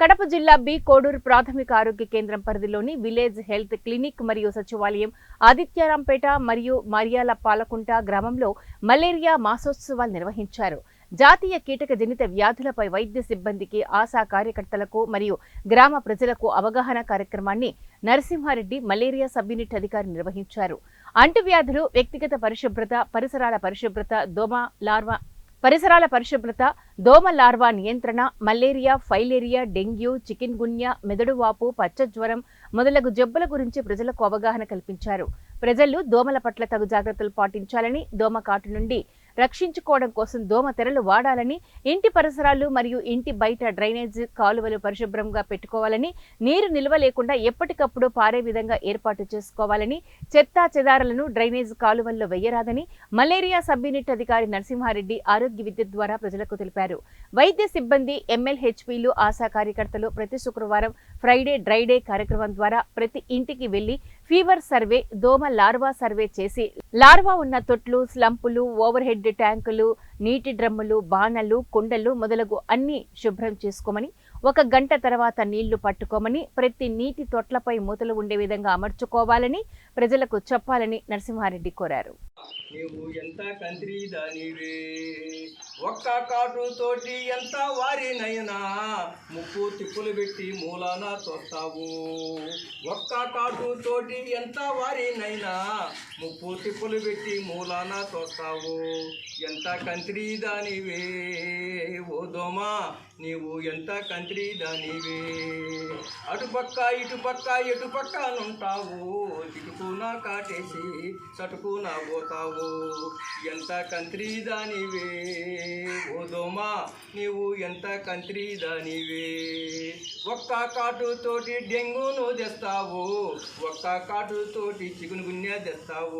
కడప జిల్లా బి కోడూరు ప్రాథమిక ఆరోగ్య కేంద్రం పరిధిలోని విలేజ్ హెల్త్ క్లినిక్ మరియు సచివాలయం ఆదిత్యారాంపేట మరియు మరియాల పాలకుంట గ్రామంలో మలేరియా మాసోత్సవాలు నిర్వహించారు. జాతీయ కీటక జనిత వ్యాధులపై వైద్య సిబ్బందికి ఆశా కార్యకర్తలకు మరియు గ్రామ ప్రజలకు అవగాహన కార్యక్రమాన్ని నరసింహారెడ్డి మలేరియా సబ్యూనిట్ అధికారి నిర్వహించారు. అంటువ్యాధులు వ్యక్తిగత పరిశుభ్రత పరిసరాల పరిశుభ్రత దోమ లార్వా పరిసరాల పరిశుభ్రత దోమ లార్వా నియంత్రణ malaria filaria dengue chikungunya మెదడువాపు పచ్చజ్వరం పచ్చ జ్వరం మొదలగు జబ్బుల గురించి ప్రజలకు అవగాహన కల్పించారు. ప్రజలు దోమల పట్ల తగు జాగ్రత్తలు పాటించాలని దోమ కాటు నుండి రక్షించుకోవడం కోసం దోమ తెరలు వాడాలని ఇంటి పరిసరాలు మరియు ఇంటి బయట డ్రైనేజ్ కాలువలు పరిశుభ్రంగా పెట్టుకోవాలని నీరు నిల్వ లేకుండా ఎప్పటికప్పుడు పారే విధంగా ఏర్పాటు చేసుకోవాలని చెత్తా చెదారలను డ్రైనేజ్ కాలువల్లో వెయ్యరాదని మలేరియా సబ్ యూనిట్ అధికారి నరసింహారెడ్డి ఆరోగ్య విద్యుత్ ద్వారా ప్రజలకు తెలిపారు. వైద్య సిబ్బంది ఎమ్మెల్హెచ్పీలు ఆశా కార్యకర్తలు ప్రతి శుక్రవారం ఫ్రైడే డ్రైడే కార్యక్రమం ద్వారా ప్రతి ఇంటికి వెళ్ళి ఫీవర్ సర్వే దోమ లార్వా సర్వే చేసి లార్వా ఉన్న తొట్లు స్లంపులు ఓవర్ హెడ్ ట్యాంకులు నీటి డ్రమ్ములు బాణలు కుండలు మొదలగు అన్ని శుభ్రం చేసుకోమని ఒక గంట తర్వాత నీళ్ళు పట్టుకోమని ప్రతి నీటి తొట్లపై మూతలు ఉండే విధంగా అమర్చుకోవాలని ప్రజలకు చెప్పాలని నరసింహారెడ్డి కోరారు. ఒక్క కాటుతోటి ఎంత వారినైనా ముప్పు తిప్పులు పెట్టి మూలాన చూస్తావు ఒక్క కాటుతోటి ఎంత వారినైనా ముప్పు తిప్పులు పెట్టి మూలాన చూస్తావు ఎంత కంత్రి దానివే ఓ దోమా నీవు ఎంత కంత్రి దానివే అటుపక్క ఇటుపక్క ఎటుపక్క నుంటావు దిటుకున కాటేసి చటుకున పోతావు. ఎంత కంత్రి దానివే ఓ దోమా నీవు ఎంత కంత్రి దానివే ఒక్క కాటు తోటి డెంగ్యూను తెస్తావు ఒక్క కాటు తోటి తెస్తావు.